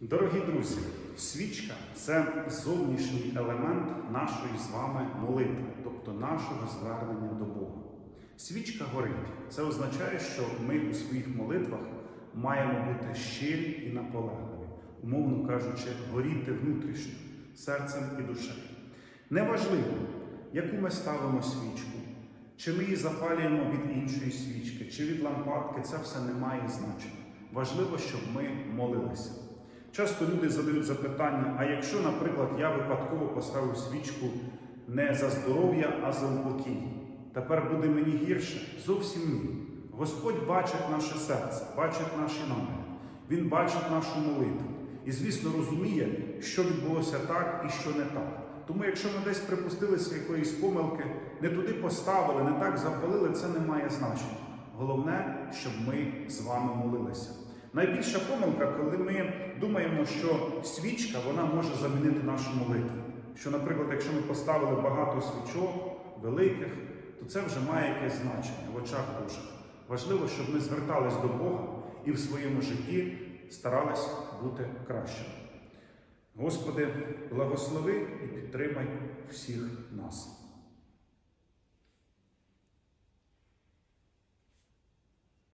Дорогі друзі, свічка це зовнішній елемент нашої з вами молитви, тобто нашого звернення до Бога. Свічка горить. Це означає, що ми у своїх молитвах маємо бути щирі і наполегливі, умовно кажучи, горіти внутрішньо, серцем і душею. Неважливо, яку ми ставимо свічку, чи ми її запалюємо від іншої свічки, чи від лампадки, це все не має значення. Важливо, щоб ми молилися. Часто люди задають запитання: а якщо, наприклад, я випадково поставив свічку не за здоров'я, а за упокій, тепер буде мені гірше? Зовсім ні. Господь бачить наше серце, бачить наші наміри, Він бачить нашу молитву і, звісно, розуміє, що відбулося так і що не так. Тому, якщо ми десь припустилися якоїсь помилки, не туди поставили, не так запалили, це не має значення. Головне, щоб ми з вами молилися. Найбільша помилка, коли ми думаємо, що свічка вона може замінити нашу молитву. Що, наприклад, якщо ми поставили багато свічок, великих, то це вже має якесь значення в очах Божих. Важливо, щоб ми звертались до Бога і в своєму житті старались бути кращими. Господи, благослови і підтримай всіх нас.